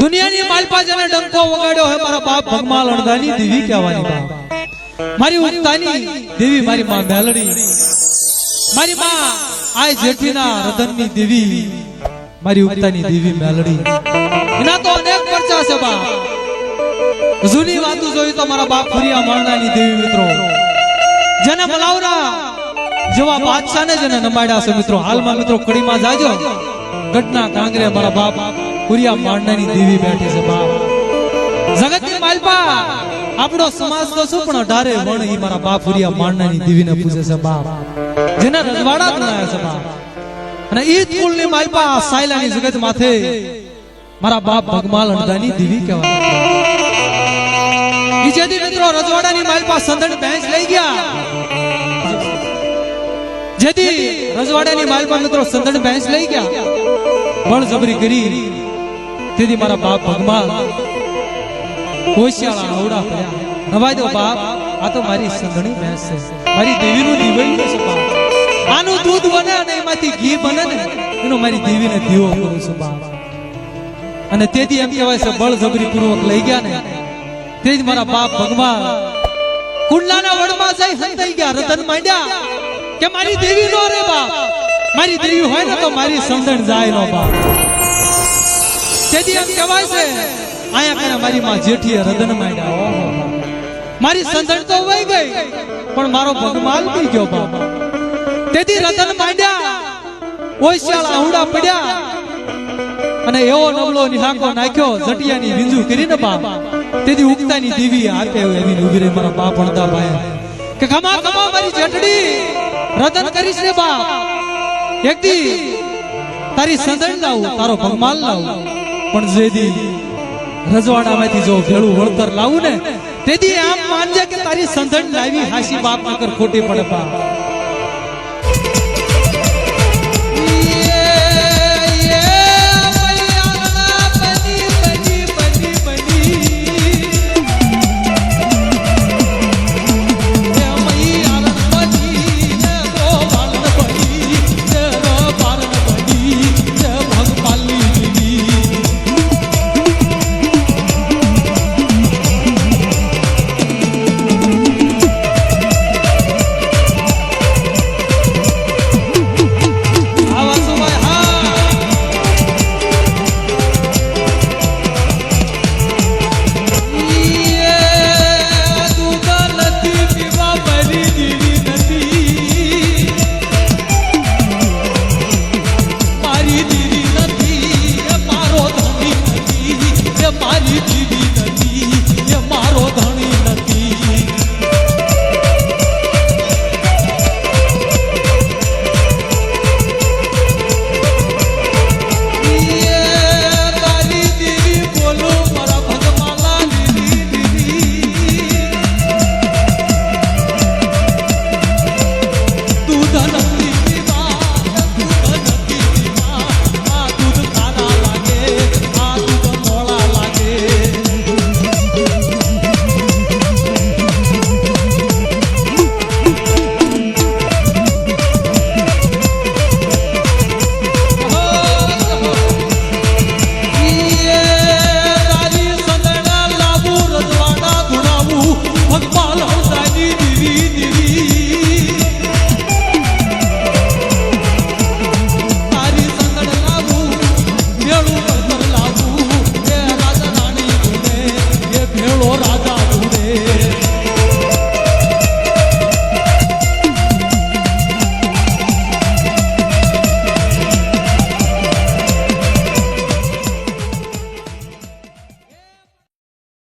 દુનિયાની માલપા જેને ડંકો વગાડ્યો હોય, મારા બાપ ભગમાલ અડધાની દેવી કહેવાની બાપ. મારી ઉગતાની દેવી મારી માં મેલડી. મારી માં આય જેઠીના રદનની દેવી. મારી ઉગતાની દેવી મેલડી. એના તો અનેક પરચા છે બાપ. જૂની વાતો જોઈ તો મારા બાપ ફરિયા મારનાની દેવી મિત્રો. જેને બોલાવરા જેવા બાદશાહને જેને નમાડ્યા છે મિત્રો. હાલમાં મિત્રો કડીમાં જાજો. ગઢના કાંગરે મારા બાપ કુરિયા માંડનાની દેવી બેઠી છે બાપ જગતની માલપા, આપણો સમાજ તો શું પણ અઢારે વણ ઈ મારા બાપ કુરિયા માંડનાની દેવીને પૂજે છે બાપ જેના રજવાડા ગણાયા છે બાપ અને ઈ જ કુળની માલપા સાયલાની જગત માથે મારા બાપ ભગમાલ અણદાની દેવી કહેવાય. ઈ જેથી મિત્રો રજવાડાની માલપા સંધણ ભેંસ લઈ ગયા. જેથી રજવાડાની માલપા મિત્રો સંદણ ભેંસ લઈ ગયા. બળજબરી કરી. તેથી મારા બાપ ભગવાન કોશિયાળા આવડા કર્યા નવાઈ દો બાપ, આ તો મારી સંઘણી ભેંસ છે. મારી દેવીનું દીવૈયું છે બાપ. આનું દૂધ બને અને એમાંથી ઘી બને ને, એનો મારી દેવીને દીવો કરું છું બાપ. અને તેથી એમ કહેવાય છે બળજબરી પૂર્વક લઈ ગયા ને તે જ મારા બાપ ભગવાન કુંડલાના વડમાં જઈ હંતાઈ ગયા, રતન માંડ્યા કે મારી દેવી નો રે બાપ. મારી દેવી હોય ને તો મારી સમજણ જાય નો બાપ. તેથી એમ કહેવાય છે. આયા કને મારી માં જેઠીએ રતન માંડ્યા. ઓહો મારી સમજણ તો વહી ગઈ પણ મારો ભગમાલ થઈ ગયો બાપ. તેથી રતન માંડ્યા. ઓશિયાળ આહુડા પડ્યા. અને એવો નબળો નિહાકો નાખ્યો જટિયાની વિંજુ કરીને બાપ. તેથી ઉગતાની દેવી આપે એવી ઊભી રહી મારા બાપ ભણતા ભાઈ કે ખમા ખમા મારી જટડી રતન કરીશ રે બાપ. એક તારી સંદણ લાવું તારો ભગમાલ લાવું. પણ જેદી રજવાડામાંથી જો ભેળું વળતર લાવું ને તેથી આમ માનજે કે તારી સંધણ લાવી હાસી બાપ નકર ખોટી પડે બાપ